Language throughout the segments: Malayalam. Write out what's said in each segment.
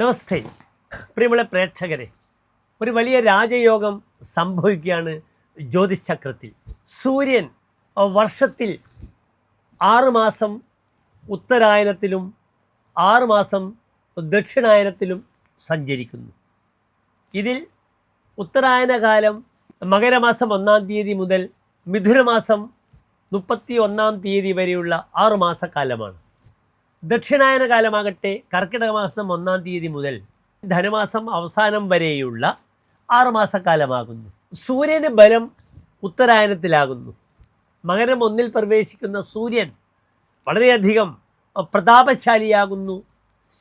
നമസ്തേ. പ്രിയമുള്ള പ്രേക്ഷകരെ ഒരു വലിയ രാജയോഗം സംഭവിക്കുകയാണ് ജ്യോതിശക്രത്തിൽ സൂര്യൻ വർഷത്തിൽ ആറുമാസം ഉത്തരായനത്തിലും ആറുമാസം ദക്ഷിണായനത്തിലും സഞ്ചരിക്കുന്നു. ഇതിൽ ഉത്തരായനകാലം മകരമാസം ഒന്നാം തീയതി മുതൽ മിഥുനമാസം മുപ്പത്തി ഒന്നാം തീയതി വരെയുള്ള ആറുമാസക്കാലമാണ് ദക്ഷിണായന കാലമാകട്ടെ കർക്കിടക മാസം ഒന്നാം തീയതി മുതൽ ധനുമാസം അവസാനം വരെയുള്ള ആറുമാസക്കാലമാകുന്നു. സൂര്യന് ബലം ഉത്തരായനത്തിലാകുന്നു. മകരം ഒന്നിൽ പ്രവേശിക്കുന്ന സൂര്യൻ വളരെയധികം പ്രതാപശാലിയാകുന്നു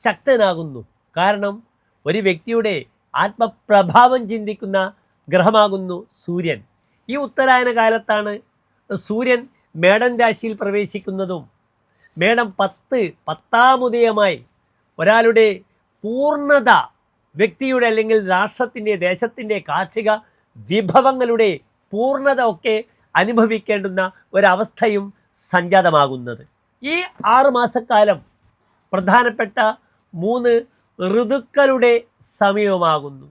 ശക്തനാകുന്നു. കാരണം ഒരു വ്യക്തിയുടെ ആത്മപ്രഭാവം ചിന്തിക്കുന്ന ഗ്രഹമാകുന്നു സൂര്യൻ. ഈ ഉത്തരായന കാലത്താണ് സൂര്യൻ മേടൻ രാശിയിൽ പ്രവേശിക്കുന്നതും മേടം പത്ത് പത്താമുദയമായി ഒരാളുടെ പൂർണത വ്യക്തിയുടെ അല്ലെങ്കിൽ രാഷ്ട്രത്തിന്റെ ദേശത്തിന്റെ കാർഷിക വിഭവങ്ങളുടെ പൂർണത ഒക്കെ അനുഭവിക്കേണ്ടുന്ന ഒരവസ്ഥയും സംജാതമാകുന്നത്. ഈ ആറുമാസക്കാലം പ്രധാനപ്പെട്ട മൂന്ന് ഋതുക്കളുടെ സമയമാകുന്നു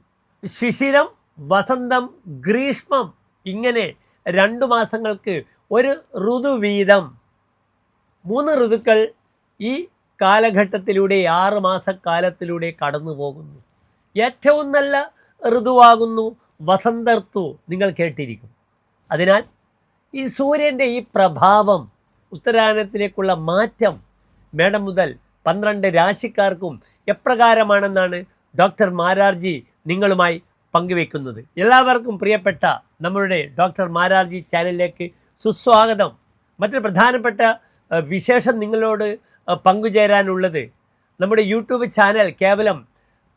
ശിശിരം വസന്തം ഗ്രീഷ്മം ഇങ്ങനെ രണ്ടു മാസങ്ങൾക്ക് ഒരു ഋതു വീതം മൂന്ന് ഋതുക്കൾ ഈ കാലഘട്ടത്തിലൂടെ ആറ് മാസക്കാലത്തിലൂടെ കടന്നു പോകുന്നു. ഏറ്റവും നല്ല ഋതുവാകുന്നു വസന്തർത്തു നിങ്ങൾ കേട്ടിരിക്കും. അതിനാൽ ഈ സൂര്യന്റെ ഈ പ്രഭാവം ഉത്തരായനത്തിലേക്കുള്ള മാറ്റം മേടം മുതൽ പന്ത്രണ്ട് രാശിക്കാർക്കും എപ്രകാരമാണെന്നാണ് ഡോക്ടർ മാരാർജി നിങ്ങളുമായി പങ്കുവെക്കുന്നത് എല്ലാവർക്കും പ്രിയപ്പെട്ട നമ്മളുടെ ഡോക്ടർ മാരാർജി ചാനലിലേക്ക് സുസ്വാഗതം. മറ്റൊരു പ്രധാനപ്പെട്ട വിശേഷം നിങ്ങളോട് പങ്കുചേരാനുള്ളത്. നമ്മുടെ യൂട്യൂബ് ചാനൽ കേവലം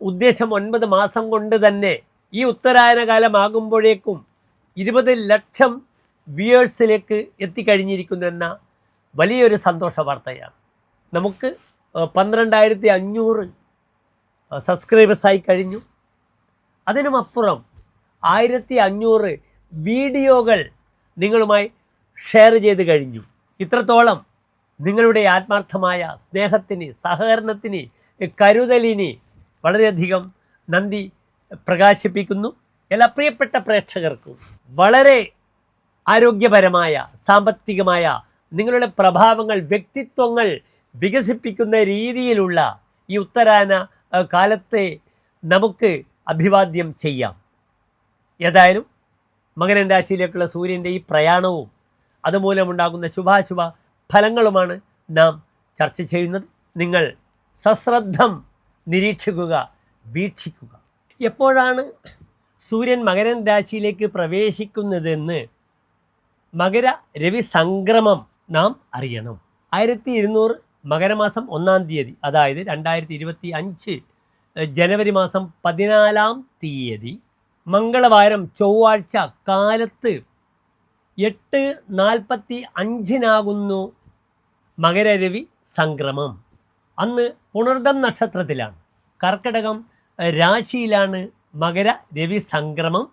ഉദ്ദേശം ഒൻപത് മാസം കൊണ്ട് തന്നെ ഈ ഉത്തരായന കാലമാകുമ്പോഴേക്കും ഇരുപത് ലക്ഷം വ്യൂവേഴ്സിലേക്ക് എത്തിക്കഴിഞ്ഞിരിക്കുന്നു എന്ന വലിയൊരു സന്തോഷ വാർത്തയാണ്. നമുക്ക് പന്ത്രണ്ടായിരത്തി അഞ്ഞൂറ് സബ്സ്ക്രൈബേഴ്സായി കഴിഞ്ഞു. അതിനുമപ്പുറം ആയിരത്തി അഞ്ഞൂറ് വീഡിയോകൾ നിങ്ങളുമായി ഷെയർ ചെയ്ത് കഴിഞ്ഞു. ഇത്രത്തോളം. നിങ്ങളുടെ ആത്മാർത്ഥമായ സ്നേഹത്തിന് സഹകരണത്തിന് കരുതലിന് വളരെയധികം നന്ദി പ്രകാശിപ്പിക്കുന്നു. എല്ലാ പ്രിയപ്പെട്ട പ്രേക്ഷകർക്കും വളരെ ആരോഗ്യപരമായ സാമ്പത്തികമായ നിങ്ങളുടെ പ്രഭാവങ്ങൾ വ്യക്തിത്വങ്ങൾ വികസിപ്പിക്കുന്ന രീതിയിലുള്ള ഈ ഉത്തരാന കാലത്തെ നമുക്ക് അഭിവാദ്യം ചെയ്യാം. ഏതായാലും മകരൻ രാശിയിലേക്കുള്ള സൂര്യന്റെ ഈ പ്രയാണവും അതുമൂലമുണ്ടാകുന്ന ശുഭാശുഭ ഫലങ്ങളുമാണ് നാം ചർച്ച ചെയ്യുന്നത്. നിങ്ങൾ സശ്രദ്ധം നിരീക്ഷിക്കുക വീക്ഷിക്കുക. എപ്പോഴാണ് സൂര്യൻ മകരൻ രാശിയിലേക്ക് പ്രവേശിക്കുന്നതെന്ന് മകര രവി സംക്രമം നാം അറിയണം. ആയിരത്തി ഇരുന്നൂറ് മകരമാസം ഒന്നാം തീയതി അതായത് രണ്ടായിരത്തി ഇരുപത്തി അഞ്ച് ജനുവരി മാസം പതിനാലാം തീയതി മംഗളവാരം ചൊവ്വാഴ്ച കാലത്ത് എട്ട് നാൽപ്പത്തി അഞ്ചിനാകുന്നു മകരരവി സംക്രമം. അന്ന് പുണർദം നക്ഷത്രത്തിലാണ്. കർക്കിടകം രാശിയിലാണ് മകര രവി സംക്രമം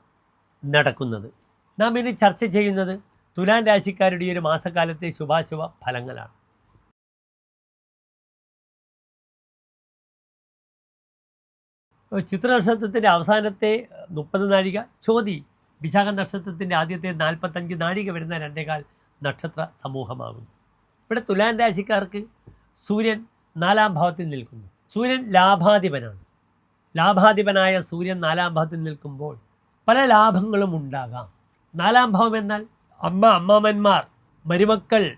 നടക്കുന്നത്. നാം ഇനി ചർച്ച ചെയ്യുന്നത് തുലാൻ രാശിക്കാരുടെ ഒരു മാസക്കാലത്തെ ശുഭാശുഭ ഫലങ്ങളാണ്. ചിത്ര നക്ഷത്രത്തിന്റെ അവസാനത്തെ മുപ്പത് നാഴിക ചോതി വിശാഖ നക്ഷത്രത്തിന്റെ ആദ്യത്തെ നാൽപ്പത്തഞ്ച് നാഴിക വരുന്ന രണ്ടേകാൽ നക്ഷത്ര സമൂഹമാകുന്നു. ഇവിടെ തുലാൻ രാശിക്കാർക്ക് സൂര്യൻ നാലാം ഭാവത്തിൽ നിൽക്കുന്നു. സൂര്യൻ ലാഭാധിപനാണ്. ലാഭാധിപനായ സൂര്യൻ നാലാം ഭാവത്തിൽ നിൽക്കുമ്പോൾ പല ലാഭങ്ങളും ഉണ്ടാകാം. നാലാം ഭാവം എന്നാൽ അമ്മ അമ്മാമന്മാർ മരുമക്കൾ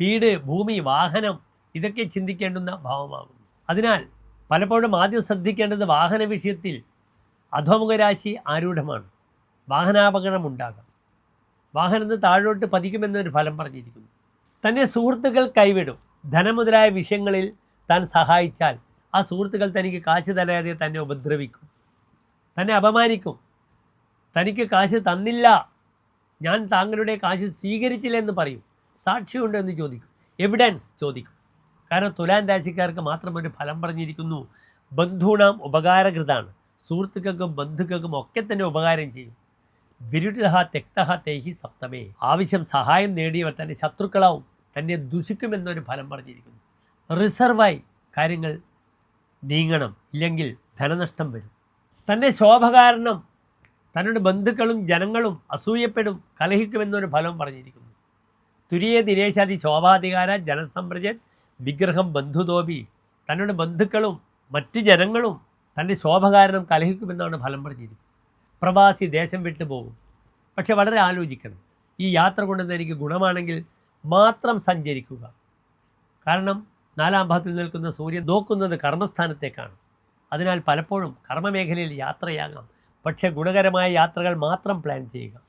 വീട് ഭൂമി വാഹനം ഇതൊക്കെ ചിന്തിക്കേണ്ടുന്ന ഭാവമാകുന്നു. അതിനാൽ പലപ്പോഴും ആദ്യം ശ്രദ്ധിക്കേണ്ടത് വാഹന വിഷയത്തിൽ അധോമുഖരാശി ആരൂഢമാണ്. വാഹനാപകടം ഉണ്ടാകാം. വാഹനത്തിന് താഴോട്ട് പതിക്കുമെന്നൊരു ഫലം പറഞ്ഞിരിക്കുന്നു. തന്നെ സുഹൃത്തുക്കൾ കൈവിടും. ധനമുതലായ വിഷയങ്ങളിൽ താൻ സഹായിച്ചാൽ ആ സുഹൃത്തുക്കൾ തനിക്ക് കാശ് തരാതെ തന്നെ ഉപദ്രവിക്കും. തന്നെ അപമാനിക്കും. തനിക്ക് കാശ് തന്നില്ല. ഞാൻ താങ്കളുടെ കാശ് സ്വീകരിച്ചില്ല എന്ന് പറയും. സാക്ഷിയുണ്ട് എന്ന് ചോദിക്കും. എവിഡൻസ് ചോദിക്കും. കാരണം തുലാൻ രാശിക്കാർക്ക് മാത്രം ഒരു ഫലം പറഞ്ഞിരിക്കുന്നു. ബന്ധുണാം ഉപകാരകൃതാണ്. സുഹൃത്തുക്കൾക്കും ബന്ധുക്കൾക്കും ഒക്കെ തന്നെ ഉപകാരം ചെയ്യും. വിരുദ്ധ തെക്തഹ തേഹി സപ്തമേ. ആവശ്യം സഹായം നേടിയവർ തന്നെ ശത്രുക്കളാവും. തന്നെ ദുഷിക്കുമെന്നൊരു ഫലം പറഞ്ഞിരിക്കുന്നു. റിസർവായി കാര്യങ്ങൾ നീങ്ങണം. ഇല്ലെങ്കിൽ ധനനഷ്ടം വരും. തന്നെ ശോഭ കാരണം തന്നോട് ബന്ധുക്കളും ജനങ്ങളും അസൂയപ്പെടും കലഹിക്കുമെന്നൊരു ഫലം പറഞ്ഞിരിക്കുന്നു. തുരിയ ദിനേശാദി ശോഭാധികാര ജനസമ്പ്രജൻ വിഗ്രഹം ബന്ധുതോപി. തന്നോട് ബന്ധുക്കളും മറ്റ് ജനങ്ങളും തന്റെ ശോഭ കാരണം കലഹിക്കുമെന്നാണ് ഫലം പറഞ്ഞിരിക്കുന്നത്. പ്രവാസി ദേശം വിട്ടു പോകും. പക്ഷെ വളരെ ആലോചിക്കണം. ഈ യാത്ര കൊണ്ടുവന്ന എനിക്ക് ഗുണമാണെങ്കിൽ മാത്രം സഞ്ചരിക്കുക. കാരണം നാലാം ഭാഗത്തിൽ നിൽക്കുന്ന സൂര്യൻ നോക്കുന്നത് കർമ്മസ്ഥാനത്തേക്കാണ്. അതിനാൽ പലപ്പോഴും കർമ്മമേഖലയിൽ യാത്രയാകാം. പക്ഷേ ഗുണകരമായ യാത്രകൾ മാത്രം പ്ലാൻ ചെയ്യുക.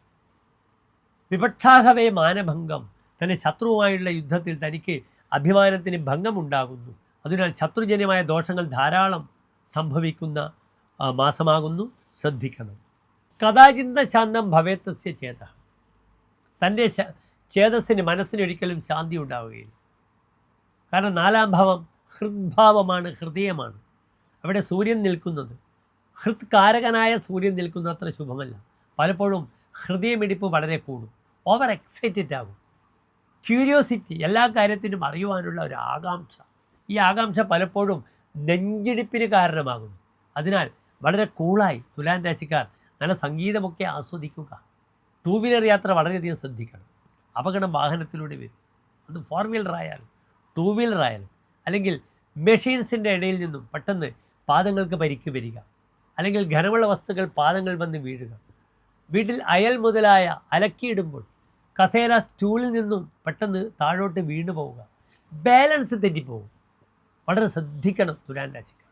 വിപക്ഷാഹവേ മാനഭംഗം. തന്റെ ശത്രുവുമായുള്ള യുദ്ധത്തിൽ തനിക്ക് അഭിമാനത്തിന് ഭംഗമുണ്ടാകുന്നു. അതിനാൽ ശത്രുജന്യമായ ദോഷങ്ങൾ ധാരാളം സംഭവിക്കുന്ന മാസമാകുന്നു. ശ്രദ്ധിക്കണം. കഥാചിന്ത ശാന്തം ഭവേത്തസ്യ ചേത തന്റെ ചേതസ്സിന് മനസ്സിനൊരിക്കലും ശാന്തി ഉണ്ടാവുകയില്ല. കാരണം നാലാം ഭാവം ഹൃദ്ഭാവമാണ് ഹൃദയമാണ്. അവിടെ സൂര്യൻ നിൽക്കുന്നത്. ഹൃത്കാരകനായ സൂര്യൻ നിൽക്കുന്ന അത്ര ശുഭമല്ല. പലപ്പോഴും ഹൃദയമിടിപ്പ് വളരെ കൂടും. ഓവർ എക്സൈറ്റഡ് ആകും. ക്യൂരിയോസിറ്റി എല്ലാ കാര്യത്തിനും അറിയുവാനുള്ള ഒരു ആകാംക്ഷ. ഈ ആകാംക്ഷ പലപ്പോഴും നെഞ്ചിടിപ്പിന് കാരണമാകുന്നു. അതിനാൽ വളരെ കൂളായി തുലാൻ രാശിക്കാർ നല്ല സംഗീതമൊക്കെ ആസ്വദിക്കുക. ടൂ വീലർ യാത്ര വളരെയധികം ശ്രദ്ധിക്കണം. അപകടം വാഹനത്തിലൂടെ വരും. അത് ഫോർ വീലർ ആയാലും ടൂ വീലർ ആയാലും അല്ലെങ്കിൽ മെഷീൻസിന്റെ ഇടയിൽ നിന്നും പെട്ടെന്ന് പാദങ്ങൾക്ക് പരിക്ക് വരിക. അല്ലെങ്കിൽ ഘനമുള്ള വസ്തുക്കൾ പാദങ്ങൾ വന്ന് വീഴുക. വീട്ടിൽ അയൽ മുതലായ അലക്കിയിടുമ്പോൾ കസേര സ്റ്റൂളിൽ നിന്നും പെട്ടെന്ന് താഴോട്ട് വീണു പോവുക. ബാലൻസ് തെറ്റിപ്പോകും വളരെ ശ്രദ്ധിക്കണം തുരാൻ രാശിക്കാർ.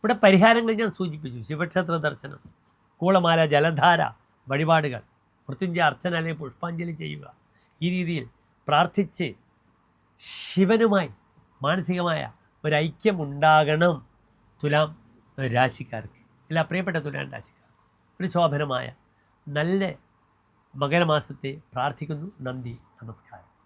ഇവിടെ പരിഹാരങ്ങൾ ഞാൻ സൂചിപ്പിച്ചു. ശിവക്ഷേത്ര ദർശനം കൂളമാല ജലധാര വഴിപാടുകൾ മൃത്യുഞ്ജയ അർച്ചന അല്ലെങ്കിൽ പുഷ്പാഞ്ജലി ചെയ്യുക. ഈ രീതിയിൽ പ്രാർത്ഥിച്ച് ശിവനുമായി മാനസികമായ ഒരൈക്യമുണ്ടാകണം തുലാം രാശിക്കാർക്ക്. എല്ലാ പ്രിയപ്പെട്ട തുലാം രാശിക്കാർ ഒരു ശോഭനമായ നല്ല മകരമാസത്തെ പ്രാർത്ഥിക്കുന്നു. നന്ദി നമസ്കാരം.